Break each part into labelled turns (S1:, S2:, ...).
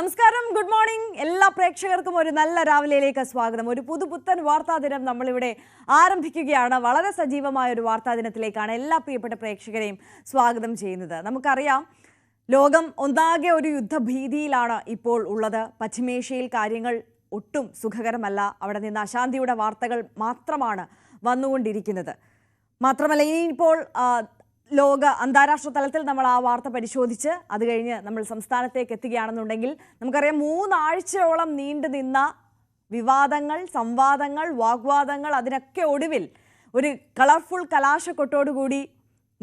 S1: നമസ്കാരം good morning എല്ലാ പ്രേക്ഷകർക്കും ഒരു നല്ല രാവിലെയിലേക്ക് സ്വാഗതം ഒരു പുതുപുത്തൻ വാർത്താ ദിനം നമ്മളിവിടെ ആരംഭിക്കുകയാണ് വളരെ സജീവമായ ഒരു വാർത്താ ദിനത്തിലേക്കാണ് എല്ലാ പ്രിയപ്പെട്ട പ്രേക്ഷകരെയും സ്വാഗതം ചെയ്യുന്നത് നമുക്കറിയാം ലോകം ഒന്നാകെ ഒരു യുദ്ധഭീതിയിലാണ് ഇപ്പോൾ ഉള്ളത് പശ്ചിമേഷ്യയിൽ കാര്യങ്ങൾ ഒട്ടും സുഖകരമല്ല അവിടെ നിന്ന് അശാന്തിയുടെ വാർത്തകൾ മാത്രമാണ് വന്നുകൊണ്ടിരിക്കുന്നത് മാത്രമല്ല ഇനിയിപ്പോൾ ലോക അന്താരാഷ്ട്ര തലത്തിൽ നമ്മൾ ആ വാർത്ത പരിശോധിച്ച് അത് കഴിഞ്ഞ് നമ്മൾ സംസ്ഥാനത്തേക്ക് എത്തുകയാണെന്നുണ്ടെങ്കിൽ നമുക്കറിയാം മൂന്നാഴ്ചയോളം നീണ്ടു നിന്ന വിവാദങ്ങൾ സംവാദങ്ങൾ വാഗ്വാദങ്ങൾ അതിനൊക്കെ ഒടുവിൽ ഒരു കളർഫുൾ കലാശക്കൊട്ടോടുകൂടി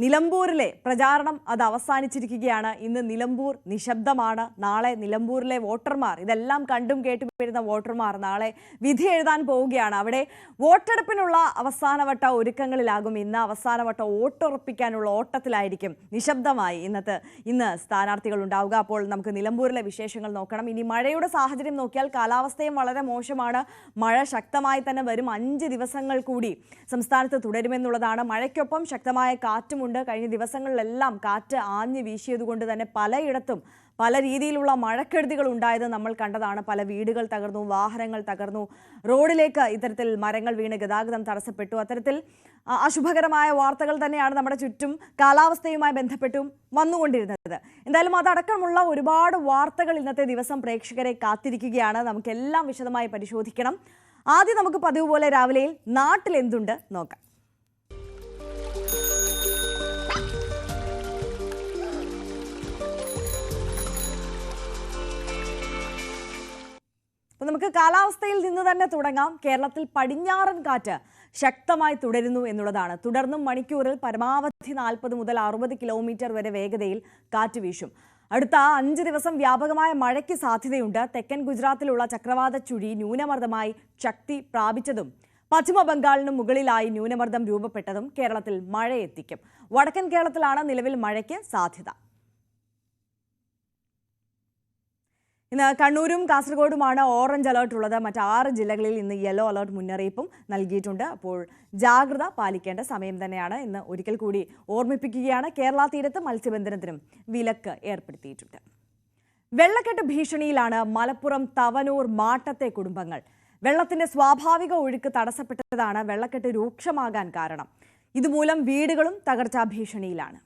S1: നിലമ്പൂരിലെ പ്രചാരണം അത് അവസാനിച്ചിരിക്കുകയാണ് ഇന്ന് നിലമ്പൂർ നിശബ്ദമാണ് നാളെ നിലമ്പൂരിലെ വോട്ടർമാർ ഇതെല്ലാം കണ്ടും കേട്ടും വരുന്ന വോട്ടർമാർ നാളെ വിധി എഴുതാൻ പോവുകയാണ് അവിടെ വോട്ടെടുപ്പിനുള്ള അവസാനവട്ട ഒരുക്കങ്ങളിലാകും ഇന്ന് അവസാനവട്ട വോട്ടുറപ്പിക്കാനുള്ള ഓട്ടത്തിലായിരിക്കും നിശബ്ദമായി ഇന്നത്തെ ഇന്ന് സ്ഥാനാർത്ഥികൾ ഉണ്ടാവുക അപ്പോൾ നമുക്ക് നിലമ്പൂരിലെ വിശേഷങ്ങൾ നോക്കണം ഇനി മഴയുടെ സാഹചര്യം നോക്കിയാൽ കാലാവസ്ഥയും വളരെ മോശമാണ് മഴ ശക്തമായി തന്നെ വരും അഞ്ച് ദിവസങ്ങൾ കൂടി സംസ്ഥാനത്ത് തുടരുമെന്നുള്ളതാണ് മഴയ്ക്കൊപ്പം ശക്തമായ കാറ്റും ഉണ്ട് കഴിഞ്ഞ ദിവസങ്ങളിലെല്ലാം കാറ്റ് ആഞ്ഞു വീശിയതുകൊണ്ട് തന്നെ പലയിടത്തും പല രീതിയിലുള്ള മഴക്കെടുതികൾ ഉണ്ടായത് നമ്മൾ കണ്ടതാണ് പല വീടുകൾ തകർന്നു വാഹനങ്ങൾ തകർന്നു റോഡിലേക്ക് ഇത്തരത്തിൽ മരങ്ങൾ വീണ് ഗതാഗതം തടസ്സപ്പെട്ടു അത്തരത്തിൽ അശുഭകരമായ വാർത്തകൾ തന്നെയാണ് നമ്മുടെ ചുറ്റും കാലാവസ്ഥയുമായി ബന്ധപ്പെട്ടും വന്നുകൊണ്ടിരുന്നത് എന്തായാലും അതടക്കമുള്ള ഒരുപാട് വാർത്തകൾ ഇന്നത്തെ ദിവസം പ്രേക്ഷകരെ കാത്തിരിക്കുകയാണ് നമുക്കെല്ലാം വിശദമായി പരിശോധിക്കണം ആദ്യം നമുക്ക് പതിവ് പോലെ രാവിലെയിൽ നാട്ടിൽ എന്തുണ്ട് നോക്കാം അപ്പൊ നമുക്ക് കാലാവസ്ഥയിൽ നിന്ന് തന്നെ തുടങ്ങാം കേരളത്തിൽ പടിഞ്ഞാറൻ കാറ്റ് ശക്തമായി തുടരുന്നു എന്നുള്ളതാണ് തുടർന്നും മണിക്കൂറിൽ പരമാവധി നാൽപ്പത് മുതൽ അറുപത് കിലോമീറ്റർ വരെ വേഗതയിൽ കാറ്റ് വീശും അടുത്ത അഞ്ച് ദിവസം വ്യാപകമായ മഴയ്ക്ക് സാധ്യതയുണ്ട് തെക്കൻ ഗുജറാത്തിലുള്ള ചക്രവാത ചുഴി ന്യൂനമർദ്ദമായി ശക്തി പ്രാപിച്ചതും പശ്ചിമ ബംഗാളിന് മുകളിലായി ന്യൂനമർദ്ദം രൂപപ്പെട്ടതും കേരളത്തിൽ മഴയെത്തിക്കും വടക്കൻ കേരളത്തിലാണ് നിലവിൽ മഴയ്ക്ക് സാധ്യത ഇന്ന് കണ്ണൂരും കാസർഗോഡുമാണ് ഓറഞ്ച് അലർട്ട് ഉള്ളത് മറ്റ് ആറ് ജില്ലകളിൽ ഇന്ന് യെല്ലോ അലർട്ട് മുന്നറിയിപ്പും നൽകിയിട്ടുണ്ട് അപ്പോൾ ജാഗ്രത പാലിക്കേണ്ട സമയം തന്നെയാണ് ഇന്ന് ഒരിക്കൽ കൂടി ഓർമ്മിപ്പിക്കുകയാണ് കേരള തീരത്ത് മത്സ്യബന്ധനത്തിനും വിലക്ക് ഏർപ്പെടുത്തിയിട്ടുണ്ട് വെള്ളക്കെട്ട് ഭീഷണിയിലാണ് മലപ്പുറം തവനൂർ മാട്ടത്തെ കുടുംബങ്ങൾ വെള്ളത്തിന്റെ സ്വാഭാവിക ഒഴുക്ക് തടസ്സപ്പെട്ടതാണ് വെള്ളക്കെട്ട് രൂക്ഷമാകാൻ കാരണം ഇതുമൂലം വീടുകളും തകർച്ചാ ഭീഷണിയിലാണ്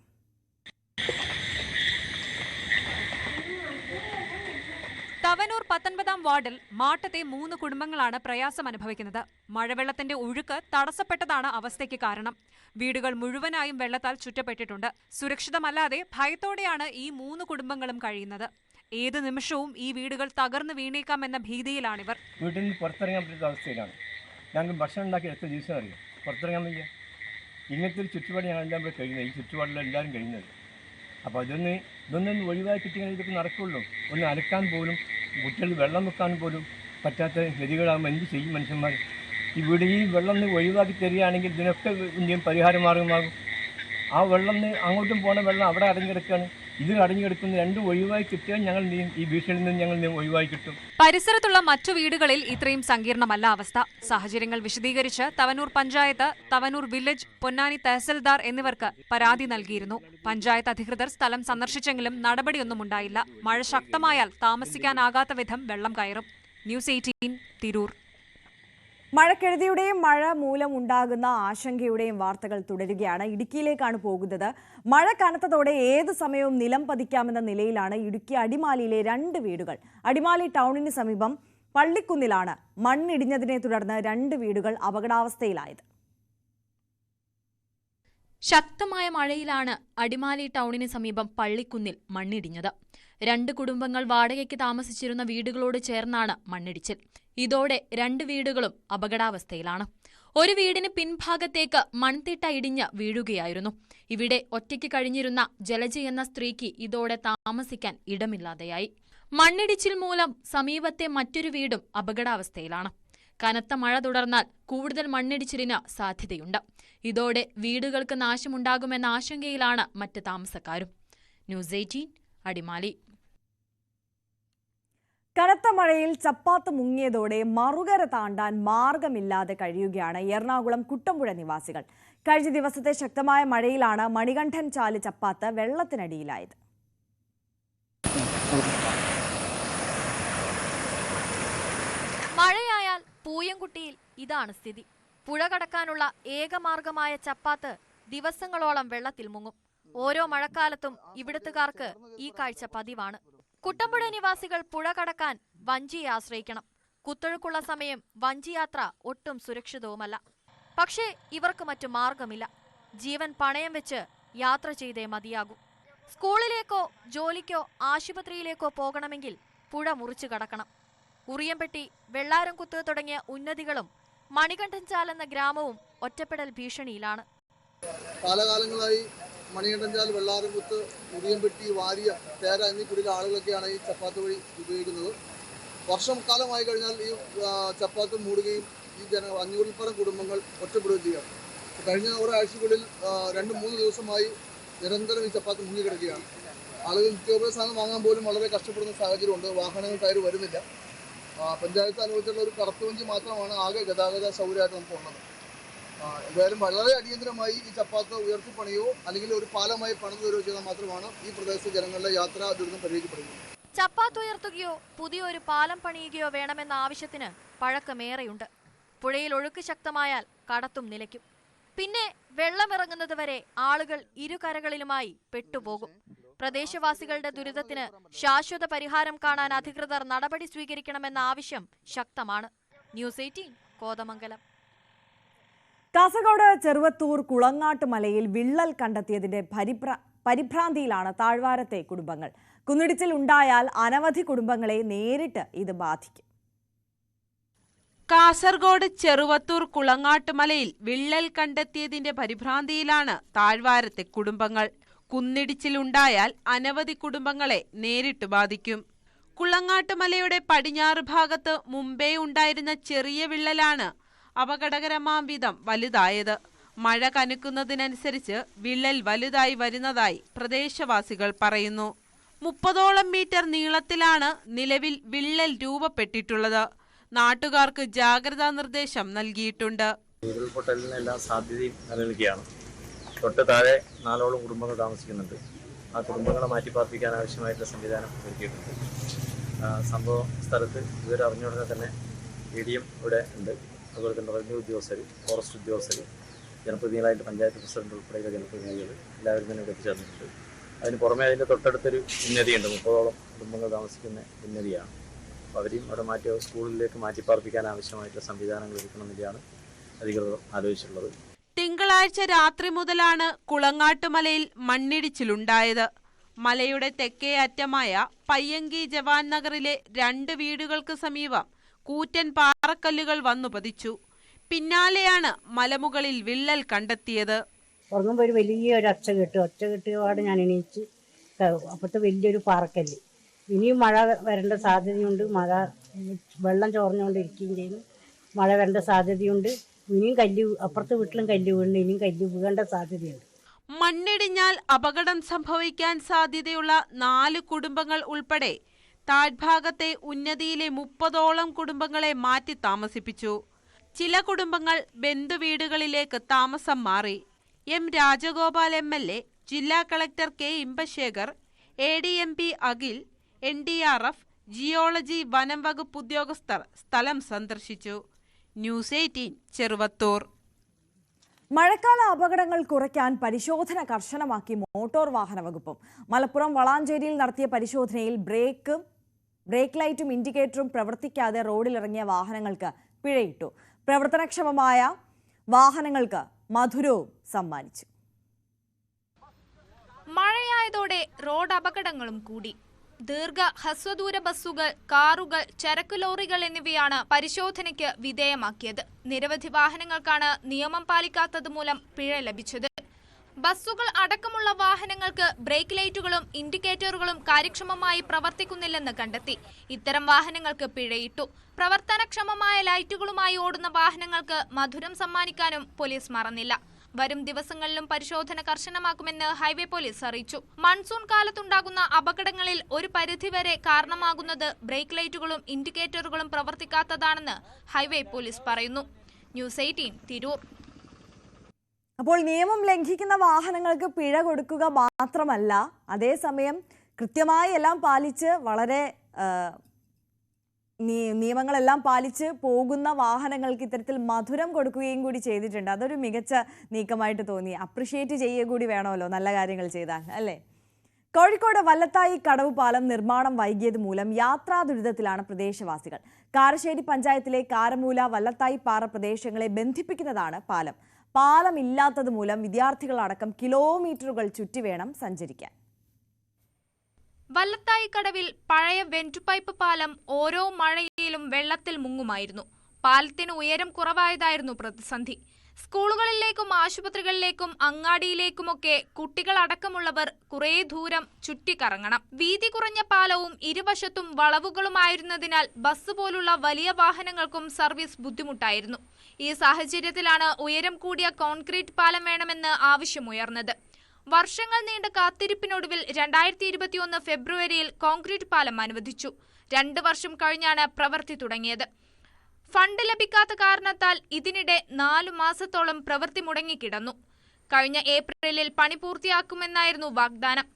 S1: തവനൂർ പത്തൊൻപതാം വാർഡിൽ മാട്ടത്തെ മൂന്ന് കുടുംബങ്ങളാണ് പ്രയാസം അനുഭവിക്കുന്നത് മഴവെള്ളത്തിന്റെ ഒഴുക്ക് തടസ്സപ്പെട്ടതാണ് അവസ്ഥയ്ക്ക് കാരണം വീടുകൾ മുഴുവനായും വെള്ളത്താൽ ചുറ്റപ്പെട്ടിട്ടുണ്ട് സുരക്ഷിതമല്ലാതെ ഭയത്തോടെയാണ് ഈ മൂന്ന് കുടുംബങ്ങളും കഴിയുന്നത് ഏത് നിമിഷവും ഈ വീടുകൾ തകർന്നു വീണേക്കാമെന്ന ഭീതിയിലാണിവർ
S2: വീട്ടിൽ നിന്ന് പുറത്തിറങ്ങാൻ പറ്റുന്ന അവസ്ഥയിലാണ് ഞങ്ങൾ ഭക്ഷണം ഉണ്ടാക്കി എത്ര ദിവസം അറിയാം പുറത്തിറങ്ങാൻ വയ്യ ഇങ്ങനത്തെ ഒരു ചുറ്റുപാട് ഞങ്ങളെല്ലാം ഇവിടെ കഴിയുന്നത് ഈ ചുറ്റുപാടിലെല്ലാവരും കഴിയുന്നത് അപ്പോൾ അതൊന്ന് ഇതൊന്നും ഒഴിവാക്കി കിട്ടിയാൽ ഇതൊക്കെ നടക്കുള്ളൂ ഒന്ന് അലക്കാൻ പോലും കുറ്റൽ വെള്ളം വെക്കാൻ പോലും പറ്റാത്ത ഗതികളാകുമ്പോൾ എന്ത് ചെയ്യും മനുഷ്യന്മാർ ഇവിടെ ഈ വെള്ളം ഒഴിവാക്കി തരികയാണെങ്കിൽ ഇതിനൊക്കെ പരിഹാര മാർഗമാകും ആ വെള്ളം അങ്ങോട്ടും പോകുന്ന വെള്ളം അവിടെ അടഞ്ഞിടക്കുകയാണ് ഇത് അടഞ്ഞുകിടക്കുന്ന രണ്ട് ഒഴിവായി കിട്ടിയാൽ ഞങ്ങൾ ഈ ഭീഷണിയിൽ നിന്ന് ഞങ്ങൾ ഒഴിവായി കിട്ടും
S1: പരിസരത്തുള്ള മറ്റു വീടുകളിൽ ഇത്രയും സങ്കീർണമല്ല അവസ്ഥ സാഹചര്യങ്ങൾ വിശദീകരിച്ച് തവനൂർ പഞ്ചായത്ത് തവനൂർ വില്ലേജ് പൊന്നാനി തഹസിൽദാർ എന്നിവർക്ക് പരാതി നൽകിയിരുന്നു പഞ്ചായത്ത് അധികൃതർ സ്ഥലം സന്ദർശിച്ചെങ്കിലും നടപടിയൊന്നും ഉണ്ടായില്ല മഴ ശക്തമായാൽ താമസിക്കാനാകാത്ത വിധം വെള്ളം കയറും ന്യൂസ് എയ്റ്റീൻ തിരൂർ മഴക്കെടുതിയുടെയും മഴ മൂലം ഉണ്ടാകുന്ന ആശങ്കയുടെയും വാർത്തകൾ തുടരുകയാണ് ഇടുക്കിയിലേക്കാണ് പോകുന്നത് മഴ കനത്തതോടെ ഏത് സമയവും നിലം പതിക്കാമെന്ന നിലയിലാണ് ഇടുക്കി അടിമാലിയിലെ രണ്ട് വീടുകൾ അടിമാലി ടൗണിന് സമീപം പള്ളിക്കുന്നിലാണ് മണ്ണിടിഞ്ഞതിനെ തുടർന്ന് രണ്ട് വീടുകൾ അപകടാവസ്ഥയിലായത് ശക്തമായ മഴയിലാണ് അടിമാലി ടൗണിന് സമീപം പള്ളിക്കുന്നിൽ മണ്ണിടിഞ്ഞത് രണ്ട് കുടുംബങ്ങൾ വാടകയ്ക്ക് താമസിച്ചിരുന്ന വീടുകളോട് ചേർന്നാണ് മണ്ണിടിച്ചിൽ ഇതോടെ രണ്ട് വീടുകളും അപകടാവസ്ഥയിലാണ് ഒരു വീടിന് പിൻഭാഗത്തേക്ക് മൺതിട്ട ഇടിഞ്ഞ് വീഴുകയായിരുന്നു ഇവിടെ ഒറ്റയ്ക്ക് കഴിഞ്ഞിരുന്ന ജലജി എന്ന സ്ത്രീക്ക് ഇതോടെ താമസിക്കാൻ ഇടമില്ലാതെയായി മണ്ണിടിച്ചിൽ മൂലം സമീപത്തെ മറ്റൊരു വീടും അപകടാവസ്ഥയിലാണ് കനത്ത മഴ തുടർന്നാൽ കൂടുതൽ മണ്ണിടിച്ചിലിന് സാധ്യതയുണ്ട് ഇതോടെ വീടുകൾക്ക് നാശമുണ്ടാകുമെന്ന ആശങ്കയിലാണ് മറ്റ് താമസക്കാരും ന്യൂസ് എയ്റ്റീൻ അടിമാലി കനത്ത മഴയിൽ ചപ്പാത്ത് മുങ്ങിയതോടെ മറുകര താണ്ടാൻ മാർഗമില്ലാതെ കഴിയുകയാണ് എറണാകുളം കുട്ടമ്പുഴ നിവാസികൾ കഴിഞ്ഞ ദിവസത്തെ ശക്തമായ മഴയിലാണ് മണികണ്ഠൻ ചാല് ചപ്പാത്ത് വെള്ളത്തിനടിയിലായത് മഴയായാൽ പൂയംകുട്ടിയിൽ ഇതാണ് സ്ഥിതി പുഴ കടക്കാനുള്ള ഏകമാർഗമായ ചപ്പാത്ത് ദിവസങ്ങളോളം വെള്ളത്തിൽ മുങ്ങും ഓരോ മഴക്കാലത്തും ഇവിടുത്തുകാർക്ക് ഈ കാഴ്ച പതിവാണ് കുട്ടമ്പുഴ നിവാസികൾ പുഴ കടക്കാൻ വഞ്ചിയെ ആശ്രയിക്കണം കുത്തൊഴുക്കുള്ള സമയം വഞ്ചിയാത്ര ഒട്ടും സുരക്ഷിതവുമല്ല പക്ഷേ ഇവർക്ക് മറ്റു മാർഗമില്ല ജീവൻ പണയം വെച്ച് യാത്ര ചെയ്തേ മതിയാകൂ സ്കൂളിലേക്കോ ജോലിക്കോ ആശുപത്രിയിലേക്കോ പോകണമെങ്കിൽ പുഴ മുറിച്ചു കടക്കണം ഉറിയംപെട്ടി വെള്ളാരംകുത്ത് തുടങ്ങിയ ഉന്നതികളും മണികണ്ഠൻചാൽ എന്ന ഗ്രാമവും ഒറ്റപ്പെടൽ ഭീഷണിയിലാണ്
S3: കാലകാലങ്ങളായി മണികണ്ഠഞ്ചാൽ വെള്ളാരമുത്ത് മുടിയംപെട്ടി വാരിയ തേര എന്നീ കുടിലെ ആളുകളൊക്കെയാണ് ഈ ചപ്പാത്ത് വഴി ഉപയോഗിക്കുന്നത് വർഷം കാലമായി കഴിഞ്ഞാൽ ഈ ചപ്പാത്ത് മൂടുകയും ഈ ജന അഞ്ഞൂറിൽ കുടുംബങ്ങൾ ഒറ്റപ്പെടുകയും ചെയ്യാം കഴിഞ്ഞ ഒരാഴ്ചകളിൽ രണ്ട് മൂന്ന് ദിവസമായി നിരന്തരം ഈ ചപ്പാത്ത് മുങ്ങിക്കിടക്കുകയാണ് ആളുകൾ നിത്യോപയോഗ സാധനം വാങ്ങാൻ പോലും വളരെ കഷ്ടപ്പെടുന്ന സാഹചര്യമുണ്ട് വാഹനങ്ങൾ കയറി വരുന്നില്ല പഞ്ചായത്ത് അനുഭവിച്ചുള്ള ഒരു കറുത്തുവഞ്ചി മാത്രമാണ് ആകെ ഗതാഗത സൗകര്യമായിട്ട് നമുക്ക് ഉള്ളത് എന്തായാലും വളരെ അടിയന്തിരമായി ഈ ചപ്പാത്ത് ഉയർത്തിപ്പണിയോ അല്ലെങ്കിൽ ഒരു പാലമായി പണിതു തരുകയോ ചെയ്താൽ മാത്രമാണ് ഈ പ്രദേശത്തെ ജനങ്ങളുടെ യാത്ര ദുരിതം പരിഹരിക്കപ്പെടുന്നത്
S1: ചപ്പാത്ത് ഉയർത്തുകയോ പുതിയൊരു പാലം പണിയുകയോ വേണമെന്ന ആവശ്യത്തിന് പഴക്കമേറെയുണ്ട് പുഴയിൽ ഒഴുക്ക് ശക്തമായാൽ കടത്തും നിലയ്ക്കും പിന്നെ വെള്ളമിറങ്ങുന്നത് വരെ ആളുകൾ ഇരുകരകളിലുമായി പെട്ടുപോകും പ്രദേശവാസികളുടെ ദുരിതത്തിന് ശാശ്വത പരിഹാരം കാണാൻ അധികൃതർ നടപടി സ്വീകരിക്കണമെന്ന ആവശ്യം ശക്തമാണ് ന്യൂസ് എയ്റ്റീൻ കോതമംഗലം കാസർഗോഡ് ചെറുവത്തൂർ കുളങ്ങാട്ട് മലയിൽ വിള്ളൽ കണ്ടെത്തിയതിന്റെ പരിഭ്ര പരിഭ്രാന്തിയിലാണ് താഴ്വാരത്തെ കുടുംബങ്ങൾ കുന്നിടിച്ചിൽ ഉണ്ടായാൽ അനവധി കുടുംബങ്ങളെ നേരിട്ട് ഇത് ബാധിക്കും കാസർഗോഡ് ചെറുവത്തൂർ കുളങ്ങാട്ട് മലയിൽ വിള്ളൽ കണ്ടെത്തിയതിന്റെ പരിഭ്രാന്തിയിലാണ് താഴ്വാരത്തെ കുടുംബങ്ങൾ കുന്നിടിച്ചിലുണ്ടായാൽ അനവധി കുടുംബങ്ങളെ നേരിട്ട് ബാധിക്കും കുളങ്ങാട്ട് മലയുടെ പടിഞ്ഞാറ് ഭാഗത്ത് മുംബൈ ഉണ്ടായിരുന്ന ചെറിയ വിള്ളലാണ് അപകടകരമാം വിധം വലുതായത് മഴ കനുക്കുന്നതിനനുസരിച്ച് വിള്ളൽ വലുതായി വരുന്നതായി പ്രദേശവാസികൾ പറയുന്നു മുപ്പതോളം മീറ്റർ നീളത്തിലാണ് നിലവിൽ വിള്ളൽ രൂപപ്പെട്ടിട്ടുള്ളത് നാട്ടുകാർക്ക് ജാഗ്രതാ നിർദ്ദേശം നൽകിയിട്ടുണ്ട്
S4: ഉരുൾപൊട്ടലിന് എല്ലാ സാധ്യതയും നിലനിൽക്കുകയാണ് തൊട്ട് താഴെ നാലോളം കുടുംബങ്ങൾ താമസിക്കുന്നുണ്ട് ആ കുടുംബങ്ങളെ മാറ്റിപ്പാർപ്പിക്കാൻ ആവശ്യമായിട്ടുള്ള സംവിധാനം ഒരുക്കിയിട്ടുണ്ട് സംഭവ സ്ഥലത്ത് ഇതുവരെ അറിഞ്ഞുടനെ തന്നെ ഇ ഇവിടെ ഉണ്ട് അതുപോലെ തന്നെ റവന്യൂ ഉദ്യോഗസ്ഥർ ഫോറസ്റ്റ് ഉദ്യോഗസ്ഥർ ജനപ്രതിനിധികളായിട്ട് പഞ്ചായത്ത് പ്രസിഡന്റ് ഉൾപ്പെടെയുള്ള ജനപ്രതിനിധികൾ എല്ലാവരും തന്നെ ഇവിടെ എത്തിച്ചേർന്നിട്ടുണ്ട് അതിന് പുറമേ അതിൻ്റെ തൊട്ടടുത്തൊരു ഉന്നതിയുണ്ട് മുപ്പതോളം കുടുംബങ്ങൾ താമസിക്കുന്ന ഉന്നതിയാണ് അപ്പോൾ അവരെയും അവിടെ മാറ്റി സ്കൂളിലേക്ക് മാറ്റിപ്പാർപ്പിക്കാൻ ആവശ്യമായിട്ടുള്ള സംവിധാനങ്ങൾ ഒരുക്കണമെന്നില്ലാണ് അധികൃതർ ആലോചിച്ചിട്ടുള്ളത്
S1: തിങ്കളാഴ്ച രാത്രി മുതലാണ് കുളങ്ങാട്ടുമലയിൽ മണ്ണിടിച്ചിലുണ്ടായത് മലയുടെ തെക്കേ അറ്റമായ പയ്യങ്കി ജവാൻ നഗറിലെ രണ്ട് വീടുകൾക്ക് സമീപം കൂറ്റൻ പാറക്കല്ലുകൾ വന്നു പതിച്ചു പിന്നാലെയാണ് മലമുകളിൽ വിള്ളൽ കണ്ടെത്തിയത്
S5: ഉറങ്ങുമ്പോൾ ഒരു വലിയ ഒരു ഒച്ച കെട്ടു ഒച്ച കെട്ടിയോട് ഞാൻ എണീച്ച് അപ്പോഴത്തെ വലിയൊരു പാറക്കല്ല് ഇനിയും മഴ വരേണ്ട സാധ്യതയുണ്ട് മഴ വെള്ളം ചോർന്നുകൊണ്ടിരിക്കുകയും ചെയ്യുന്നു മഴ വരേണ്ട സാധ്യതയുണ്ട് ഇനിയും കല്ല് അപ്പുറത്തെ വീട്ടിലും കല്ല് വീണ് ഇനിയും കല്ല് വീഴേണ്ട സാധ്യതയുണ്ട്
S1: മണ്ണിടിഞ്ഞാൽ അപകടം സംഭവിക്കാൻ സാധ്യതയുള്ള നാല് കുടുംബങ്ങൾ ഉൾപ്പെടെ താഴ്ഭാഗത്തെ ഉന്നതിയിലെ മുപ്പതോളം കുടുംബങ്ങളെ മാറ്റി താമസിപ്പിച്ചു ചില കുടുംബങ്ങൾ ബന്ധുവീടുകളിലേക്ക് താമസം മാറി M Rajagopal M L A ജില്ലാ collector K Imbasekar A D M P Akhil N D R F geology വനം വകുപ്പ് ഉദ്യോഗസ്ഥർ സ്ഥലം സന്ദർശിച്ചു ന്യൂസ് എയ്റ്റീൻ ചെറുവത്തൂർ മഴക്കാല അപകടങ്ങൾ കുറയ്ക്കാൻ പരിശോധന കർശനമാക്കി മോട്ടോർ വാഹന വകുപ്പും മലപ്പുറം വളാഞ്ചേരിയിൽ നടത്തിയ പരിശോധനയിൽ ബ്രേക്കും ബ്രേക്ക് ലൈറ്റും ഇൻഡിക്കേറ്ററും പ്രവർത്തിക്കാതെ റോഡിലിറങ്ങിയ വാഹനങ്ങൾക്ക് പിഴയിട്ടു പ്രവർത്തനക്ഷമമായ വാഹനങ്ങൾക്ക് മധുരവും സമ്മാനിച്ചു മഴയായതോടെ റോഡ് അപകടങ്ങളും കൂടി ദീർഘ ഹ്രസ്വദൂര ബസ്സുകൾ കാറുകൾ ചരക്ക് ലോറികൾ എന്നിവയാണ് പരിശോധനയ്ക്ക് വിധേയമാക്കിയത് നിരവധി വാഹനങ്ങൾക്കാണ് നിയമം പാലിക്കാത്തത് മൂലം പിഴ ലഭിച്ചത് ബസ്സുകൾ അടക്കമുള്ള വാഹനങ്ങൾക്ക് ബ്രേക്ക് ലൈറ്റുകളും ഇൻഡിക്കേറ്ററുകളും കാര്യക്ഷമമായി പ്രവർത്തിക്കുന്നില്ലെന്ന് കണ്ടെത്തി ഇത്തരം വാഹനങ്ങൾക്ക് പിഴയിട്ടു പ്രവർത്തനക്ഷമമായ ലൈറ്റുകളുമായി ഓടുന്ന വാഹനങ്ങൾക്ക് മധുരം സമ്മാനിക്കാനും പോലീസ് മറന്നില്ല വരും ദിവസങ്ങളിലും പരിശോധന കർശനമാക്കുമെന്ന് ഹൈവേ പോലീസ് അറിയിച്ചു മൺസൂൺ കാലത്തുണ്ടാകുന്ന അപകടങ്ങളിൽ ഒരു പരിധിവരെ കാരണമാകുന്നത് ബ്രേക്ക് ലൈറ്റുകളും ഇൻഡിക്കേറ്ററുകളും പ്രവർത്തിക്കാത്തതാണെന്ന് ഹൈവേ പോലീസ് പറയുന്നു ന്യൂസ് എയ്റ്റീൻ തിരൂർ അപ്പോൾ നിയമം ലംഘിക്കുന്ന വാഹനങ്ങൾക്ക് പിഴ കൊടുക്കുക മാത്രമല്ല അതേസമയം കൃത്യമായി എല്ലാം പാലിച്ച് വളരെ നിയമങ്ങളെല്ലാം പാലിച്ച് പോകുന്ന വാഹനങ്ങൾക്ക് ഇത്തരത്തിൽ മധുരം കൊടുക്കുകയും കൂടി ചെയ്തിട്ടുണ്ട് അതൊരു മികച്ച നീക്കമായിട്ട് തോന്നി അപ്രിഷിയേറ്റ് ചെയ്യുക കൂടി വേണമല്ലോ നല്ല കാര്യങ്ങൾ ചെയ്താൽ അല്ലേ കോഴിക്കോട് വല്ലത്തായി കടവ് പാലം നിർമ്മാണം വൈകിയത് മൂലം യാത്രാ ദുരിതത്തിലാണ് പ്രദേശവാസികൾ കാരശ്ശേരി പഞ്ചായത്തിലെ കാരമൂല വല്ലത്തായി പാറ പ്രദേശങ്ങളെ ബന്ധിപ്പിക്കുന്നതാണ് പാലം പാലമില്ലാത്തത് മൂലം വിദ്യാർത്ഥികളടക്കം കിലോമീറ്ററുകൾ ചുറ്റി വേണം സഞ്ചരിക്കാൻ വല്ലത്തായി കടവിൽ പഴയ വെന്റുപൈപ്പ് പാലം ഓരോ മഴയിലും വെള്ളത്തിൽ മുങ്ങുമായിരുന്നു പാലത്തിന് ഉയരം കുറവായതായിരുന്നു പ്രതിസന്ധി സ്കൂളുകളിലേക്കും ആശുപത്രികളിലേക്കും അങ്ങാടിയിലേക്കുമൊക്കെ കുട്ടികളടക്കമുള്ളവർ കുറേ ദൂരം ചുറ്റിക്കറങ്ങണം വീതി കുറഞ്ഞ പാലവും ഇരുവശത്തും വളവുകളുമായിരുന്നതിനാൽ ബസ് പോലുള്ള വലിയ വാഹനങ്ങൾക്കും സർവീസ് ബുദ്ധിമുട്ടായിരുന്നു ഈ സാഹചര്യത്തിലാണ് ഉയരം കൂടിയ കോൺക്രീറ്റ് പാലം വേണമെന്ന് ആവശ്യമുയർന്നത് വർഷങ്ങൾ നീണ്ട കാത്തിരിപ്പിനൊടുവിൽ രണ്ടായിരത്തി ഇരുപത്തിയൊന്ന് ഫെബ്രുവരിയിൽ കോൺക്രീറ്റ് പാലം അനുവദിച്ചു രണ്ട് വർഷം കഴിഞ്ഞാണ് പ്രവൃത്തി തുടങ്ങിയത് ഫണ്ട് ലഭിക്കാത്ത കാരണത്താൽ ഇതിനിടെ നാലു മാസത്തോളം പ്രവൃത്തി മുടങ്ങിക്കിടന്നു കഴിഞ്ഞ ഏപ്രിലിൽ പണി പൂർത്തിയാക്കുമെന്നായിരുന്നു വാഗ്ദാനം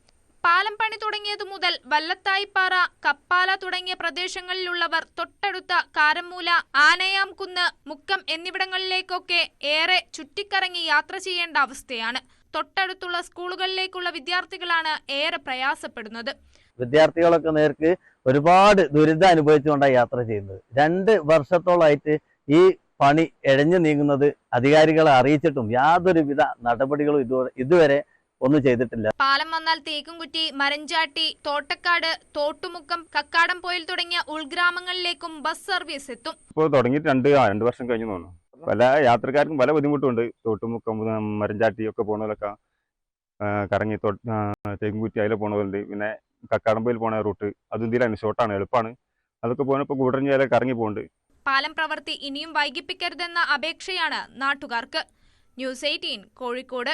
S1: പാലം പണി തുടങ്ങിയതു മുതൽ വല്ലത്തായിപ്പാറ കപ്പാല തുടങ്ങിയ പ്രദേശങ്ങളിലുള്ളവർ തൊട്ടടുത്ത കാരമൂല ആനയാംകുന്ന് മുക്കം എന്നിവിടങ്ങളിലേക്കൊക്കെ ഏറെ ചുറ്റിക്കറങ്ങി യാത്ര ചെയ്യേണ്ട അവസ്ഥയാണ് തൊട്ടടുത്തുള്ള സ്കൂളുകളിലേക്കുള്ള വിദ്യാർത്ഥികളാണ് ഏറെ പ്രയാസപ്പെടുന്നത്
S6: വിദ്യാർത്ഥികളൊക്കെ നേർക്ക് ഒരുപാട് ദുരിതം അനുഭവിച്ചുകൊണ്ടാണ് യാത്ര ചെയ്യുന്നത് രണ്ട് വർഷത്തോളമായിട്ട് ഈ പണി എഴഞ്ഞു നീങ്ങുന്നത് അധികാരികളെ അറിയിച്ചിട്ടും യാതൊരുവിധ നടപടികളും ഇതുവരെ ഒന്നും ചെയ്തിട്ടില്ല
S1: പാലം വന്നാൽ തേക്കുംകുറ്റി മരഞ്ചാട്ടി തോട്ടക്കാട് തോട്ടുമുക്കം പോയിൽ തുടങ്ങിയ ഉൾഗ്രാമങ്ങളിലേക്കും ബസ് സർവീസ് എത്തും ഇപ്പോൾ തുടങ്ങിയിട്ട് രണ്ട് രണ്ടു രണ്ട് വർഷം കഴിഞ്ഞു തോന്നുന്നു പല യാത്രക്കാർക്കും പല ബുദ്ധിമുട്ടുണ്ട് തോട്ടുമുക്കം മരഞ്ചാട്ടി ഒക്കെ പോണതൊക്കെ കറങ്ങി തേക്കുംകുറ്റി അതിലെ പോണതുണ്ട് പിന്നെ പോയിൽ പോണ റൂട്ട് അത് ഇതിലാണ് ഷോർട്ടാണ് എളുപ്പമാണ് അതൊക്കെ പോകുമ്പോൾ കൂടുതൽ അതിലെ കറങ്ങി പോകുന്നുണ്ട് പാലം പ്രവൃത്തി ഇനിയും വൈകിപ്പിക്കരുതെന്ന അപേക്ഷയാണ് നാട്ടുകാർക്ക് ന്യൂസ് എയ്റ്റീൻ കോഴിക്കോട്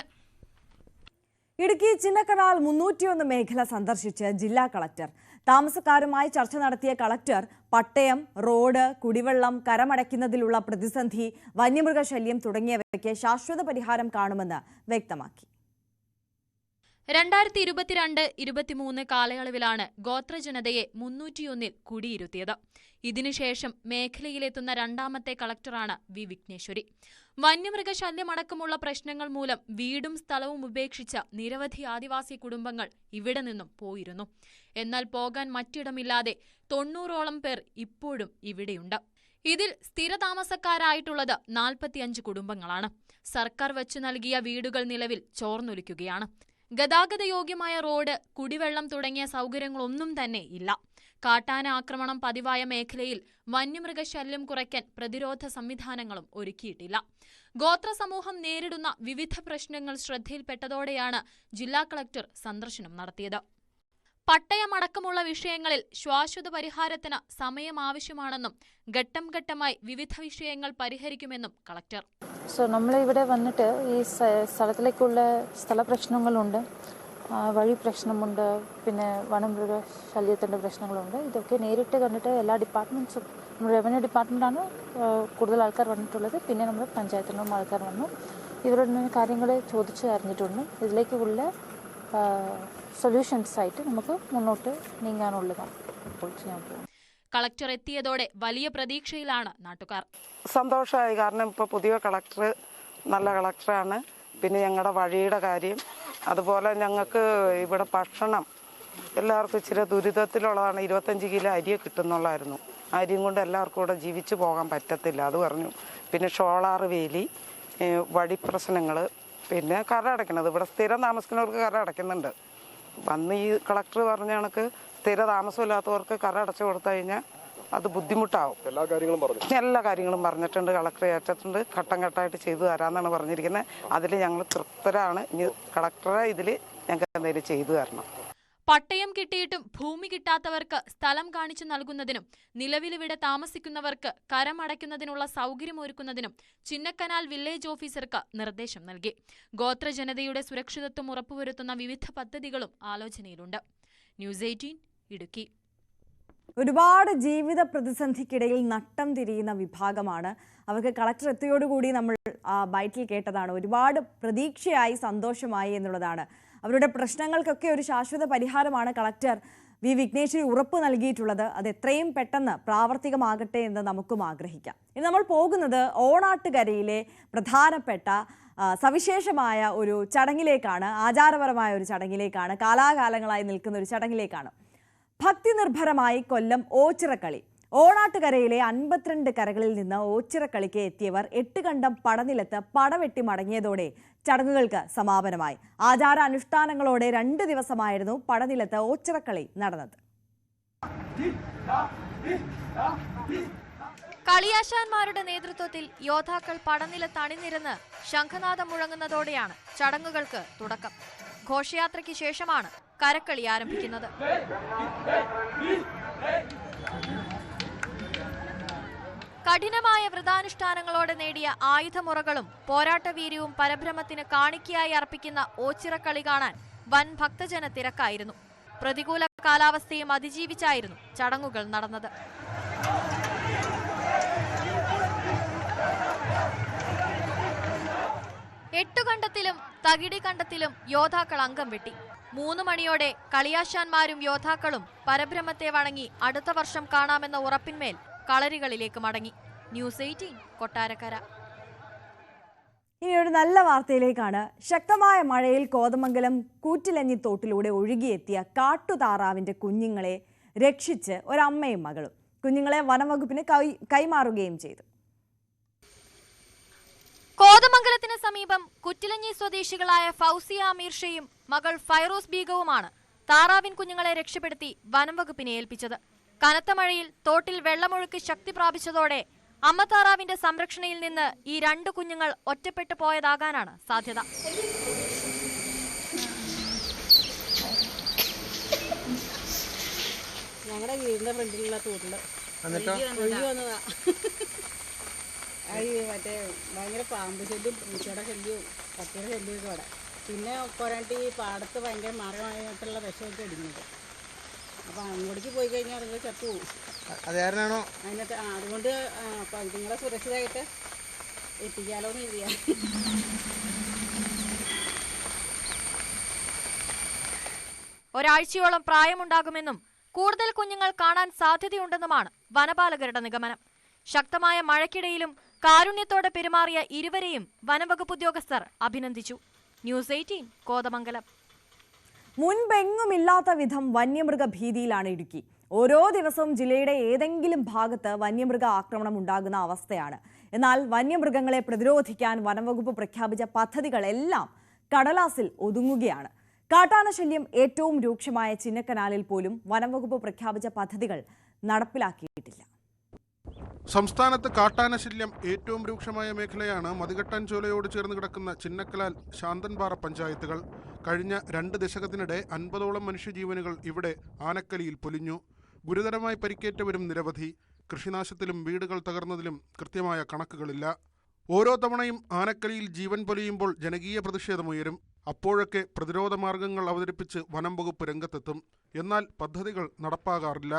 S1: ഇടുക്കി ചിന്നക്കനാൽ മുന്നൂറ്റിയൊന്ന് മേഖല സന്ദർശിച്ച് ജില്ലാ കളക്ടർ താമസക്കാരുമായി ചർച്ച നടത്തിയ കളക്ടർ പട്ടയം റോഡ് കുടിവെള്ളം കരമടയ്ക്കുന്നതിലുള്ള പ്രതിസന്ധി വന്യമൃഗശല്യം തുടങ്ങിയവയ്ക്ക് ശാശ്വത പരിഹാരം കാണുമെന്ന് വ്യക്തമാക്കി രണ്ടായിരത്തി ഇരുപത്തിരണ്ട് ഇരുപത്തിമൂന്ന് കാലയളവിലാണ് ഗോത്ര ജനതയെ മുന്നൂറ്റിയൊന്നിൽ കുടിയിരുത്തിയത് ഇതിനുശേഷം മേഖലയിലെത്തുന്ന രണ്ടാമത്തെ കളക്ടറാണ് വി വിഘ്നേശ്വരി വന്യമൃഗശല്യമടക്കമുള്ള പ്രശ്നങ്ങൾ മൂലം വീടും സ്ഥലവും ഉപേക്ഷിച്ച നിരവധി ആദിവാസി കുടുംബങ്ങൾ ഇവിടെ നിന്നും പോയിരുന്നു എന്നാൽ പോകാൻ മറ്റിടമില്ലാതെ തൊണ്ണൂറോളം പേർ ഇപ്പോഴും ഇവിടെയുണ്ട് ഇതിൽ സ്ഥിരതാമസക്കാരായിട്ടുള്ളത് നാൽപ്പത്തിയഞ്ച് കുടുംബങ്ങളാണ് സർക്കാർ വച്ചു നൽകിയ വീടുകൾ നിലവിൽ ചോർന്നൊലിക്കുകയാണ് ഗതാഗതയോഗ്യമായ റോഡ് കുടിവെള്ളം തുടങ്ങിയ സൗകര്യങ്ങളൊന്നും തന്നെ ഇല്ല കാട്ടാന ആക്രമണം പതിവായ മേഖലയിൽ വന്യമൃഗശല്യം കുറയ്ക്കാൻ പ്രതിരോധ സംവിധാനങ്ങളും ഒരുക്കിയിട്ടില്ല ഗോത്ര സമൂഹം നേരിടുന്ന വിവിധ പ്രശ്നങ്ങൾ ശ്രദ്ധയിൽപ്പെട്ടതോടെയാണ് ജില്ലാ കളക്ടർ സന്ദർശനം നടത്തിയത് പട്ടയമടക്കമുള്ള വിഷയങ്ങളിൽ ശാശ്വത പരിഹാരത്തിന് സമയം ആവശ്യമാണെന്നും ഘട്ടം ഘട്ടമായി വിവിധ വിഷയങ്ങൾ പരിഹരിക്കുമെന്നും കളക്ടർ
S7: സോ നമ്മൾ ഇവിടെ വന്നിട്ട് ഈ സ്ഥലത്തിലേക്കുള്ള സ്ഥലപ്രശ്നങ്ങളുണ്ട് വഴി പ്രശ്നമുണ്ട് പിന്നെ വനമൃഗ ശല്യത്തിൻ്റെ പ്രശ്നങ്ങളുണ്ട് ഇതൊക്കെ നേരിട്ട് കണ്ടിട്ട് എല്ലാ നമ്മുടെ റവന്യൂ ഡിപ്പാർട്ട്മെന്റാണ് കൂടുതൽ ആൾക്കാർ വന്നിട്ടുള്ളത് പിന്നെ നമ്മുടെ പഞ്ചായത്തിനും ആൾക്കാർ വന്നു ഇവരുടെ കാര്യങ്ങൾ ചോദിച്ചു അറിഞ്ഞിട്ടുണ്ട് ഇതിലേക്കുള്ള സൊല്യൂഷൻസ് ആയിട്ട് നമുക്ക് മുന്നോട്ട് നീങ്ങാനുള്ളതാണ് ഇപ്പോൾ ചെയ്യാൻ പോകുന്നത്
S1: കളക്ടർ എത്തിയതോടെ വലിയ പ്രതീക്ഷയിലാണ് നാട്ടുകാർ
S8: സന്തോഷമായി കാരണം ഇപ്പോൾ പുതിയ കളക്ടർ നല്ല കളക്ടറാണ് പിന്നെ ഞങ്ങളുടെ വഴിയുടെ കാര്യം അതുപോലെ ഞങ്ങൾക്ക് ഇവിടെ ഭക്ഷണം എല്ലാവർക്കും ഇച്ചിരി ദുരിതത്തിലുള്ളതാണ് ഇരുപത്തഞ്ച് കിലോ അരിയെ കിട്ടുന്നുള്ളായിരുന്നു അരിയും കൊണ്ട് എല്ലാവർക്കും കൂടെ ജീവിച്ചു പോകാൻ പറ്റത്തില്ല അത് പറഞ്ഞു പിന്നെ ഷോളാർ വേലി വഴി പ്രശ്നങ്ങൾ പിന്നെ കറ അടയ്ക്കണത് ഇവിടെ സ്ഥിരം താമസിക്കുന്നവർക്ക് കറ അടയ്ക്കുന്നുണ്ട് വന്ന് ഈ കളക്ടർ പറഞ്ഞ കണക്ക് സ്ഥിര താമസമില്ലാത്തവർക്ക് കറ അടച്ചു കൊടുത്തു കഴിഞ്ഞാൽ അത് ബുദ്ധിമുട്ടാവും
S9: എല്ലാ കാര്യങ്ങളും പറഞ്ഞു
S8: എല്ലാ കാര്യങ്ങളും പറഞ്ഞിട്ടുണ്ട് കളക്ടർ ഏറ്റിട്ടുണ്ട് ഘട്ടം ഘട്ടമായിട്ട് ചെയ്തു തരാമെന്നാണ് പറഞ്ഞിരിക്കുന്നത് അതിൽ ഞങ്ങൾ തൃപ്തരാണ് ഇനി കളക്ടറെ ഇതിൽ ഞങ്ങൾക്ക് എന്തെങ്കിലും ചെയ്തു തരണം
S1: പട്ടയം കിട്ടിയിട്ടും ഭൂമി കിട്ടാത്തവർക്ക് സ്ഥലം കാണിച്ചു നൽകുന്നതിനും നിലവിലിവിടെ താമസിക്കുന്നവർക്ക് കരമടയ്ക്കുന്നതിനുള്ള സൗകര്യമൊരുക്കുന്നതിനും ചിന്നക്കനാൽ വില്ലേജ് ഓഫീസർക്ക് നിർദ്ദേശം നൽകി ഗോത്രജനതയുടെ സുരക്ഷിതത്വം ഉറപ്പുവരുത്തുന്ന വിവിധ പദ്ധതികളും ആലോചനയിലുണ്ട് ന്യൂസ് എയ്റ്റീൻ ഇടുക്കി ഒരുപാട് ജീവിത പ്രതിസന്ധിക്കിടയിൽ നട്ടം തിരിയുന്ന വിഭാഗമാണ് അവർക്ക് കളക്ടർ എത്തിയോടുകൂടി നമ്മൾ ബൈറ്റിൽ കേട്ടതാണ് ഒരുപാട് പ്രതീക്ഷയായി സന്തോഷമായി എന്നുള്ളതാണ് അവരുടെ പ്രശ്നങ്ങൾക്കൊക്കെ ഒരു ശാശ്വത പരിഹാരമാണ് കളക്ടർ വി വിഘ്നേശ്വരി ഉറപ്പ് നൽകിയിട്ടുള്ളത് അത് എത്രയും പെട്ടെന്ന് പ്രാവർത്തികമാകട്ടെ എന്ന് നമുക്കും ആഗ്രഹിക്കാം ഇനി നമ്മൾ പോകുന്നത് ഓണാട്ടുകരയിലെ പ്രധാനപ്പെട്ട സവിശേഷമായ ഒരു ചടങ്ങിലേക്കാണ് ആചാരപരമായ ഒരു ചടങ്ങിലേക്കാണ് കാലാകാലങ്ങളായി നിൽക്കുന്ന ഒരു ചടങ്ങിലേക്കാണ് ഭക്തി നിർഭരമായി കൊല്ലം ഓച്ചിറക്കളി ഓണാട്ടുകരയിലെ അൻപത്തിരണ്ട് കരകളിൽ നിന്ന് ഓച്ചിറക്കളിക്ക് എത്തിയവർ എട്ടുകണ്ടം പടനിലത്ത് പടവെട്ടി മടങ്ങിയതോടെ ചടങ്ങുകൾക്ക് സമാപനമായി ആചാര അനുഷ്ഠാനങ്ങളോടെ രണ്ട് ദിവസമായിരുന്നു പടനിലത്ത് ഓച്ചിറക്കളി നടന്നത് കളിയാശാന്മാരുടെ നേതൃത്വത്തിൽ യോദ്ധാക്കൾ പടനിലത്ത് അണിനിരന്ന് ശംഖനാഥം മുഴങ്ങുന്നതോടെയാണ് ചടങ്ങുകൾക്ക് തുടക്കം ഘോഷയാത്രയ്ക്ക് ശേഷമാണ് കരക്കളി ആരംഭിക്കുന്നത് കഠിനമായ വ്രതാനുഷ്ഠാനങ്ങളോടെ നേടിയ ആയുധമുറകളും പോരാട്ടവീര്യവും പരബ്രഹ്മത്തിന് കാണിക്കയായി അർപ്പിക്കുന്ന ഓച്ചിറക്കളി കാണാൻ വൻ ഭക്തജന തിരക്കായിരുന്നു പ്രതികൂല കാലാവസ്ഥയും അതിജീവിച്ചായിരുന്നു ചടങ്ങുകൾ നടന്നത് എട്ടുകണ്ടത്തിലും തകിടി കണ്ടത്തിലും യോദ്ധാക്കൾ അംഗം വെട്ടി മൂന്ന് മണിയോടെ കളിയാശാന്മാരും യോദ്ധാക്കളും പരബ്രഹ്മത്തെ വണങ്ങി അടുത്ത വർഷം കാണാമെന്ന ഉറപ്പിന്മേൽ കളരികളിലേക്ക് മടങ്ങി ന്യൂസ് എയ്റ്റീൻ കൊട്ടാരക്കര ഇനി ഒരു നല്ല വാർത്തയിലേക്കാണ് ശക്തമായ മഴയിൽ കോതമംഗലം കൂറ്റിലഞ്ഞി തോട്ടിലൂടെ ഒഴുകിയെത്തിയ കാട്ടുതാറാവിൻ്റെ കുഞ്ഞുങ്ങളെ രക്ഷിച്ച് ഒരമ്മയും മകളും കുഞ്ഞുങ്ങളെ വനംവകുപ്പിന് കൈ കൈമാറുകയും ചെയ്തു കോതമംഗലത്തിന് സമീപം കുറ്റിലഞ്ഞി സ്വദേശികളായ ഫൗസിയ മീർഷയും മകൾ ഫൈറോസ് ബീഗവുമാണ് താറാവിൻ കുഞ്ഞുങ്ങളെ രക്ഷപ്പെടുത്തി വനംവകുപ്പിനെ ഏൽപ്പിച്ചത് കനത്ത മഴയിൽ തോട്ടിൽ വെള്ളമൊഴുക്ക് ശക്തി പ്രാപിച്ചതോടെ അമ്മത്താറാവിന്റെ സംരക്ഷണയിൽ നിന്ന് ഈ രണ്ട് കുഞ്ഞുങ്ങൾ ഒറ്റപ്പെട്ടു പോയതാകാനാണ് സാധ്യത
S10: പിന്നെ പോരാട്ടി പാടത്ത് ഭയങ്കര മരമായിട്ടുള്ള വിഷമൊക്കെ ഇടുന്നത് അപ്പോൾ അങ്ങോട്ടേക്ക് പോയി കഴിഞ്ഞാൽ അതുങ്ങൾ ചത്തു പോകും
S11: അത് അതിനകത്ത്
S10: അതുകൊണ്ട് നിങ്ങളെ സുരക്ഷിതമായിട്ട് എത്തിക്കാലോ എന്ന്
S1: ഒരാഴ്ചയോളം പ്രായമുണ്ടാകുമെന്നും കൂടുതൽ കുഞ്ഞുങ്ങൾ കാണാൻ സാധ്യതയുണ്ടെന്നുമാണ് വനപാലകരുടെ നിഗമനം ശക്തമായ മഴയ്ക്കിടയിലും കാരുണ്യത്തോടെ പെരുമാറിയ ഇരുവരെയും വനംവകുപ്പ് ഉദ്യോഗസ്ഥർ അഭിനന്ദിച്ചു ന്യൂസ് എയ്റ്റീൻ കോതമംഗലം മുൻപെങ്ങുമില്ലാത്ത വിധം വന്യമൃഗ ഭീതിയിലാണ് ഇടുക്കി ഓരോ ദിവസവും ജില്ലയുടെ ഏതെങ്കിലും ഭാഗത്ത് വന്യമൃഗ ആക്രമണം ഉണ്ടാകുന്ന അവസ്ഥയാണ് എന്നാൽ വന്യമൃഗങ്ങളെ പ്രതിരോധിക്കാൻ വനംവകുപ്പ് പ്രഖ്യാപിച്ച പദ്ധതികളെല്ലാം കടലാസിൽ ഒതുങ്ങുകയാണ് കാട്ടാന ഏറ്റവും രൂക്ഷമായ ചിന്നക്കനാലിൽ പോലും വനംവകുപ്പ് പ്രഖ്യാപിച്ച പദ്ധതികൾ നടപ്പിലാക്കിയിട്ടില്ല
S12: സംസ്ഥാനത്ത് കാട്ടാന ഏറ്റവും രൂക്ഷമായ മേഖലയാണ് മതികെട്ടാൻ ചേർന്ന് കിടക്കുന്ന ചിന്നക്കലാൽ ശാന്തൻപാറ പഞ്ചായത്തുകൾ കഴിഞ്ഞ രണ്ട് ദശകത്തിനിടെ അൻപതോളം മനുഷ്യജീവനുകൾ ഇവിടെ ആനക്കലിയിൽ പൊലിഞ്ഞു ഗുരുതരമായി പരിക്കേറ്റവരും നിരവധി കൃഷിനാശത്തിലും വീടുകൾ തകർന്നതിലും കൃത്യമായ കണക്കുകളില്ല ഓരോ തവണയും ആനക്കലിയിൽ ജീവൻ പൊലിയുമ്പോൾ ജനകീയ പ്രതിഷേധമുയരും അപ്പോഴൊക്കെ പ്രതിരോധ മാർഗങ്ങൾ അവതരിപ്പിച്ച് വനം വകുപ്പ് രംഗത്തെത്തും എന്നാൽ പദ്ധതികൾ നടപ്പാകാറില്ല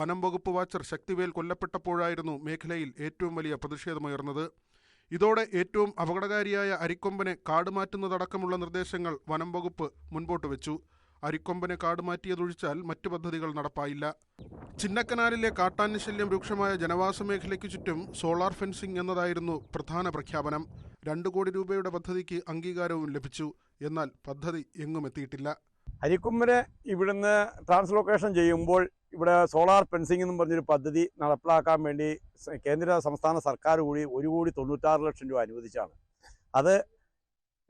S12: വനം വകുപ്പ് വാച്ചർ ശക്തിവേൽ കൊല്ലപ്പെട്ടപ്പോഴായിരുന്നു മേഖലയിൽ ഏറ്റവും വലിയ പ്രതിഷേധമുയർന്നത് ഇതോടെ ഏറ്റവും അപകടകാരിയായ അരിക്കൊമ്പനെ കാടുമാറ്റുന്നതടക്കമുള്ള നിർദ്ദേശങ്ങൾ വനം വകുപ്പ് മുൻപോട്ട് വെച്ചു അരിക്കൊമ്പനെ കാടുമാറ്റിയതൊഴിച്ചാൽ മറ്റു പദ്ധതികൾ നടപ്പായില്ല ചിന്നക്കനാലിലെ കാട്ടാന്യശല്യം രൂക്ഷമായ ജനവാസ മേഖലയ്ക്ക് ചുറ്റും സോളാർ ഫെൻസിംഗ് എന്നതായിരുന്നു പ്രധാന പ്രഖ്യാപനം രണ്ടു കോടി രൂപയുടെ പദ്ധതിക്ക് അംഗീകാരവും ലഭിച്ചു എന്നാൽ പദ്ധതി എങ്ങും എത്തിയിട്ടില്ല
S13: അരിക്കൊമ്പനെ ഇവിടുന്ന് ട്രാൻസ്ലോക്കേഷൻ ചെയ്യുമ്പോൾ ഇവിടെ സോളാർ ഫെൻസിംഗ് എന്നും പറഞ്ഞൊരു പദ്ധതി നടപ്പിലാക്കാൻ വേണ്ടി കേന്ദ്ര സംസ്ഥാന സർക്കാർ കൂടി ഒരു കോടി തൊണ്ണൂറ്റാറ് ലക്ഷം രൂപ അനുവദിച്ചാണ് അത്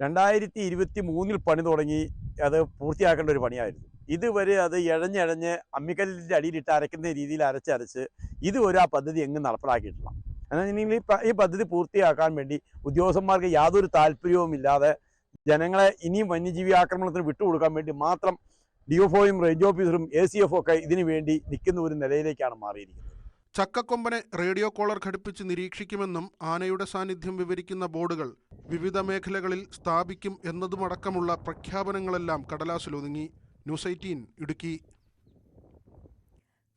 S13: രണ്ടായിരത്തി ഇരുപത്തി മൂന്നിൽ പണി തുടങ്ങി അത് പൂർത്തിയാക്കേണ്ട ഒരു പണിയായിരുന്നു ഇതുവരെ അത് ഇഴഞ്ഞഴഞ്ഞ് അമ്മിക്കല്ലിൻ്റെ അടിയിലിട്ട് അരയ്ക്കുന്ന രീതിയിൽ അരച്ചരച്ച് ഇതുവരെ ആ പദ്ധതി എങ്ങും നടപ്പിലാക്കിയിട്ടില്ല എന്നാൽ ഈ പദ്ധതി പൂർത്തിയാക്കാൻ വേണ്ടി ഉദ്യോഗസ്ഥന്മാർക്ക് യാതൊരു ഇല്ലാതെ ജനങ്ങളെ ഇനിയും വന്യജീവി ആക്രമണത്തിന് വിട്ടുകൊടുക്കാൻ വേണ്ടി മാത്രം ഡി എഫ് ഒയും റേഞ്ച് ഓഫീസറും എ സി എഫ് ഒക്കെ ഇതിനു വേണ്ടി നിൽക്കുന്ന ഒരു നിലയിലേക്കാണ് മാറിയിരിക്കുന്നത്
S14: ചക്കക്കൊമ്പനെ റേഡിയോ കോളർ ഘടിപ്പിച്ച് നിരീക്ഷിക്കുമെന്നും ആനയുടെ സാന്നിധ്യം വിവരിക്കുന്ന ബോർഡുകൾ വിവിധ മേഖലകളിൽ സ്ഥാപിക്കും എന്നതുമടക്കമുള്ള പ്രഖ്യാപനങ്ങളെല്ലാം കടലാസിലൊതുങ്ങി ന്യൂസ് എയ്റ്റീൻ ഇടുക്കി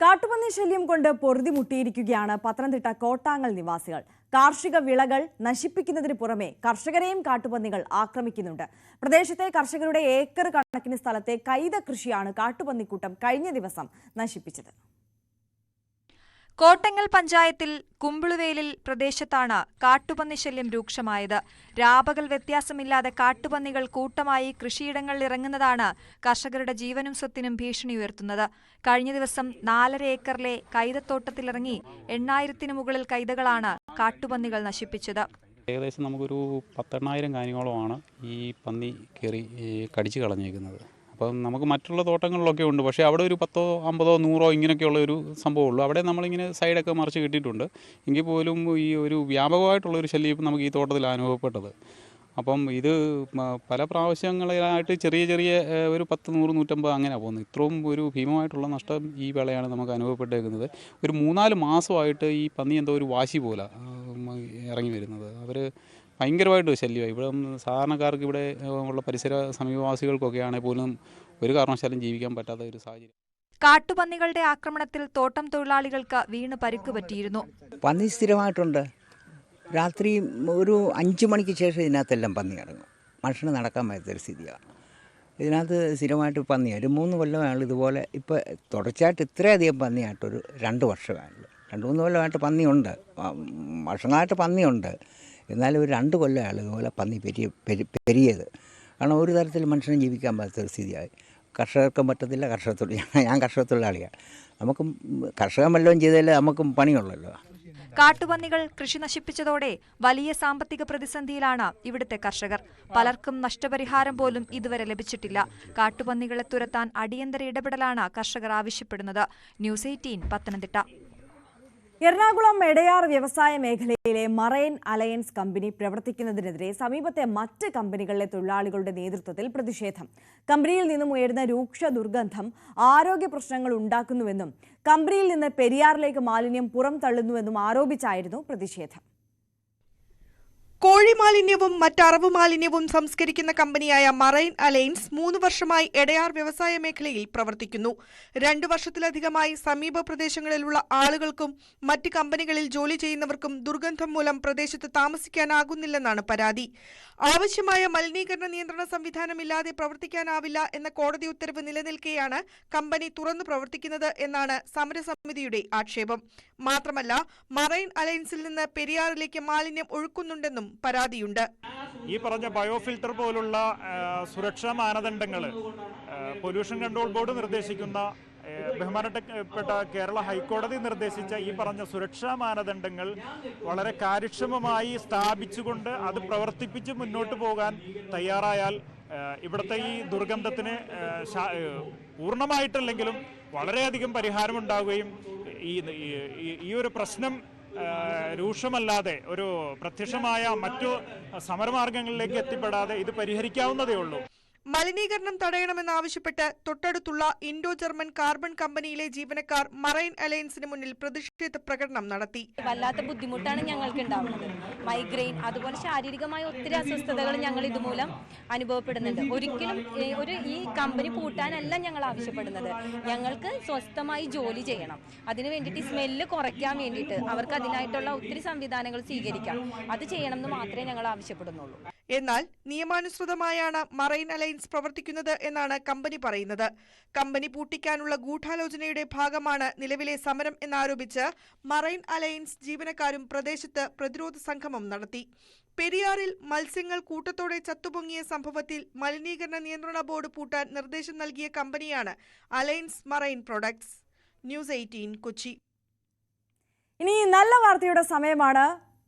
S1: കാട്ടുപന്നി ശല്യം കൊണ്ട് പൊറുതി മുട്ടിയിരിക്കുകയാണ് പത്തനംതിട്ട കോട്ടാങ്ങൽ നിവാസികൾ കാർഷിക വിളകൾ നശിപ്പിക്കുന്നതിന് പുറമെ കർഷകരെയും കാട്ടുപന്നികൾ ആക്രമിക്കുന്നുണ്ട് പ്രദേശത്തെ കർഷകരുടെ ഏക്കർ കണക്കിന് സ്ഥലത്തെ കൈത കൃഷിയാണ് കാട്ടുപന്നിക്കൂട്ടം കഴിഞ്ഞ ദിവസം നശിപ്പിച്ചത് കോട്ടങ്ങൽ പഞ്ചായത്തിൽ കുമ്പിളുവേലിൽ പ്രദേശത്താണ് കാട്ടുപന്നി ശല്യം രൂക്ഷമായത് രാപകൽ വ്യത്യാസമില്ലാതെ കാട്ടുപന്നികൾ കൂട്ടമായി കൃഷിയിടങ്ങളിൽ ഇറങ്ങുന്നതാണ് കർഷകരുടെ ജീവനും സ്വത്തിനും ഭീഷണി ഉയർത്തുന്നത് കഴിഞ്ഞ ദിവസം നാലര ഏക്കറിലെ കൈതത്തോട്ടത്തിലിറങ്ങി എണ്ണായിരത്തിന് മുകളിൽ കൈതകളാണ് കാട്ടുപന്നികൾ നശിപ്പിച്ചത്
S15: ഏകദേശം നമുക്കൊരു പത്തെണ്ണായിരം കാനികളോമാണ് ഈ പന്നി കയറി കടിച്ചു കളഞ്ഞേക്കുന്നത് അപ്പം നമുക്ക് മറ്റുള്ള തോട്ടങ്ങളിലൊക്കെ ഉണ്ട് പക്ഷേ അവിടെ ഒരു പത്തോ അമ്പതോ നൂറോ ഇങ്ങനെയൊക്കെയുള്ള ഒരു സംഭവമുള്ളൂ അവിടെ നമ്മളിങ്ങനെ സൈഡൊക്കെ മറിച്ച് കിട്ടിയിട്ടുണ്ട് എങ്കിൽ പോലും ഈ ഒരു വ്യാപകമായിട്ടുള്ള ഒരു ശല്യം നമുക്ക് ഈ തോട്ടത്തിൽ അനുഭവപ്പെട്ടത് അപ്പം ഇത് പല പ്രാവശ്യങ്ങളിലായിട്ട് ചെറിയ ചെറിയ ഒരു പത്ത് നൂറ് നൂറ്റമ്പത് അങ്ങനെ പോകുന്നത് ഇത്രയും ഒരു ഭീമമായിട്ടുള്ള നഷ്ടം ഈ വേളയാണ് നമുക്ക് അനുഭവപ്പെട്ടേക്കുന്നത് ഒരു മൂന്നാല് മാസമായിട്ട് ഈ പന്നി എന്തോ ഒരു വാശി പോലെ ഇറങ്ങി വരുന്നത് അവർ ഭയങ്കരമായിട്ട് ശല്യമായി ഇവിടെ സാധാരണക്കാർക്ക് ഇവിടെ ഉള്ള പരിസര സമീപവാസികൾക്കൊക്കെയാണെങ്കിൽ പോലും ഒരു കാരണവശാലും ജീവിക്കാൻ പറ്റാത്ത ഒരു സാഹചര്യം
S1: കാട്ടുപന്നികളുടെ ആക്രമണത്തിൽ തോട്ടം തൊഴിലാളികൾക്ക് വീണ് പരുക്ക് പറ്റിയിരുന്നു
S16: പന്നി സ്ഥിരമായിട്ടുണ്ട് രാത്രി ഒരു അഞ്ചു മണിക്ക് ശേഷം ഇതിനകത്തെല്ലാം പന്നി ഇറങ്ങും മനുഷ്യന് നടക്കാൻ പറ്റാത്തൊരു സ്ഥിതിയാണ് ഇതിനകത്ത് സ്ഥിരമായിട്ട് പന്നി ഒരു മൂന്ന് കൊല്ലമാണ് ഇതുപോലെ ഇപ്പോൾ തുടർച്ചയായിട്ട് ഇത്രയധികം പന്നിയായിട്ടൊരു രണ്ട് വർഷമായുള്ളൂ രണ്ട് മൂന്ന് കൊല്ലമായിട്ട് പന്നിയുണ്ട് വർഷങ്ങളായിട്ട് പന്നിയുണ്ട് എന്നാലും ഒരു രണ്ട് കൊല്ലം ഇതുപോലെ പന്നി പെരിയ പെരി പെരിയത് കാരണം ഒരു തരത്തിൽ മനുഷ്യന് ജീവിക്കാൻ പറ്റാത്ത സ്ഥിതിയായി കർഷകർക്കും പറ്റത്തില്ല കർഷക തൊഴിലാണ് ഞാൻ കർഷക തൊഴിലാളിയാണ് നമുക്കും കർഷകം വല്ലതും ചെയ്താലേ നമുക്കും പണിയുള്ളല്ലോ
S1: കാട്ടുപന്നികൾ കൃഷി നശിപ്പിച്ചതോടെ വലിയ സാമ്പത്തിക പ്രതിസന്ധിയിലാണ് ഇവിടുത്തെ കർഷകർ പലർക്കും നഷ്ടപരിഹാരം പോലും ഇതുവരെ ലഭിച്ചിട്ടില്ല കാട്ടുപന്നികളെ തുരത്താൻ അടിയന്തര ഇടപെടലാണ് കർഷകർ ആവശ്യപ്പെടുന്നത് ന്യൂസ് എയ്റ്റീൻ പത്തനംതിട്ട എറണാകുളം എടയാർ വ്യവസായ മേഖലയിലെ മറൈൻ അലയൻസ് കമ്പനി പ്രവർത്തിക്കുന്നതിനെതിരെ സമീപത്തെ മറ്റ് കമ്പനികളിലെ തൊഴിലാളികളുടെ നേതൃത്വത്തിൽ പ്രതിഷേധം കമ്പനിയിൽ നിന്നും ഉയരുന്ന രൂക്ഷ ദുർഗന്ധം ആരോഗ്യ പ്രശ്നങ്ങൾ ഉണ്ടാക്കുന്നുവെന്നും കമ്പനിയിൽ നിന്ന് പെരിയാറിലേക്ക് മാലിന്യം പുറം തള്ളുന്നുവെന്നും ആരോപിച്ചായിരുന്നു പ്രതിഷേധം മാലിന്യവും മറ്ററവ് മാലിന്യവും സംസ്കരിക്കുന്ന കമ്പനിയായ മറൈൻ അലയൻസ് മൂന്ന് വർഷമായി എടയാർ വ്യവസായ മേഖലയിൽ പ്രവർത്തിക്കുന്നു രണ്ടു വർഷത്തിലധികമായി സമീപ പ്രദേശങ്ങളിലുള്ള ആളുകൾക്കും മറ്റ് കമ്പനികളിൽ ജോലി ചെയ്യുന്നവർക്കും ദുർഗന്ധം മൂലം പ്രദേശത്ത് താമസിക്കാനാകുന്നില്ലെന്നാണ് പരാതി ആവശ്യമായ മലിനീകരണ നിയന്ത്രണ സംവിധാനമില്ലാതെ പ്രവർത്തിക്കാനാവില്ല എന്ന കോടതി ഉത്തരവ് നിലനിൽക്കെയാണ് കമ്പനി തുറന്നു പ്രവർത്തിക്കുന്നത് എന്നാണ് സമരസമിതിയുടെ ആക്ഷേപം മാത്രമല്ല മറൈൻ അലയൻസിൽ നിന്ന് പെരിയാറിലേക്ക് മാലിന്യം ഒഴുക്കുന്നുണ്ടെന്നും എന്നും പരാതിയുണ്ട്
S17: ഈ പറഞ്ഞ ബയോഫിൽട്ടർ പോലുള്ള സുരക്ഷാ മാനദണ്ഡങ്ങൾ പൊല്യൂഷൻ കൺട്രോൾ ബോർഡ് നിർദ്ദേശിക്കുന്ന ബഹുമാനപ്പെട്ട കേരള ഹൈക്കോടതി നിർദ്ദേശിച്ച ഈ പറഞ്ഞ സുരക്ഷാ മാനദണ്ഡങ്ങൾ വളരെ കാര്യക്ഷമമായി സ്ഥാപിച്ചുകൊണ്ട് അത് പ്രവർത്തിപ്പിച്ച് മുന്നോട്ട് പോകാൻ തയ്യാറായാൽ ഇവിടുത്തെ ഈ ദുർഗന്ധത്തിന് പൂർണ്ണമായിട്ടല്ലെങ്കിലും വളരെയധികം പരിഹാരമുണ്ടാവുകയും ഈ ഈ ഒരു പ്രശ്നം രൂക്ഷമല്ലാതെ ഒരു പ്രത്യക്ഷമായ മറ്റു സമരമാർഗങ്ങളിലേക്ക് എത്തിപ്പെടാതെ ഇത് പരിഹരിക്കാവുന്നതേ ഉള്ളൂ
S1: മലിനീകരണം തടയണമെന്നാവശ്യപ്പെട്ട് തൊട്ടടുത്തുള്ള ഇൻഡോ ജർമ്മൻ കാർബൺ കമ്പനിയിലെ ജീവനക്കാർ മറൈൻ അലയൻസിന് മുന്നിൽ പ്രതിഷേധ പ്രകടനം നടത്തി വല്ലാത്ത ബുദ്ധിമുട്ടാണ് ഞങ്ങൾക്ക് ഉണ്ടാവുന്നത് മൈഗ്രെയിൻ അതുപോലെ ശാരീരികമായ ഒത്തിരി അസ്വസ്ഥതകൾ ഞങ്ങൾ ഇതുമൂലം അനുഭവപ്പെടുന്നുണ്ട് ഒരിക്കലും ഒരു ഈ കമ്പനി പൂട്ടാനല്ല ഞങ്ങൾ ആവശ്യപ്പെടുന്നത് ഞങ്ങൾക്ക് സ്വസ്ഥമായി ജോലി ചെയ്യണം അതിനു വേണ്ടിയിട്ട് സ്മെല്ല് കുറയ്ക്കാൻ വേണ്ടിയിട്ട് അവർക്ക് അതിനായിട്ടുള്ള ഒത്തിരി സംവിധാനങ്ങൾ സ്വീകരിക്കാം അത് ചെയ്യണം എന്ന് മാത്രമേ ഞങ്ങൾ ആവശ്യപ്പെടുന്നുള്ളൂ എന്നാൽ നിയമാനുസൃതമായാണ് മറൈൻ അലയൻസ് പ്രവർത്തിക്കുന്നത് എന്നാണ് കമ്പനി പറയുന്നത് കമ്പനി പൂട്ടിക്കാനുള്ള ഗൂഢാലോചനയുടെ ഭാഗമാണ് നിലവിലെ സമരം എന്നാരോപിച്ച് മറൈൻ അലയൻസ് ജീവനക്കാരും പ്രദേശത്ത് പ്രതിരോധ സംഗമം നടത്തി പെരിയാറിൽ മത്സ്യങ്ങൾ കൂട്ടത്തോടെ ചത്തുപൊങ്ങിയ സംഭവത്തിൽ മലിനീകരണ നിയന്ത്രണ ബോർഡ് പൂട്ടാൻ നിർദ്ദേശം നൽകിയ കമ്പനിയാണ് alliance marine products news eighteen Kochi ഇനി നല്ല വാർത്തയുടെ സമയമാണ്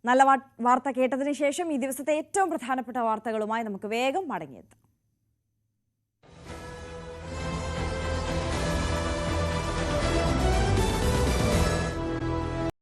S1: നല്ല വാർത്ത കേട്ടതിന് ശേഷം ഈ ദിവസത്തെ ഏറ്റവും പ്രധാനപ്പെട്ട വാർത്തകളുമായി നമുക്ക് വേഗം മടങ്ങിയെത്താം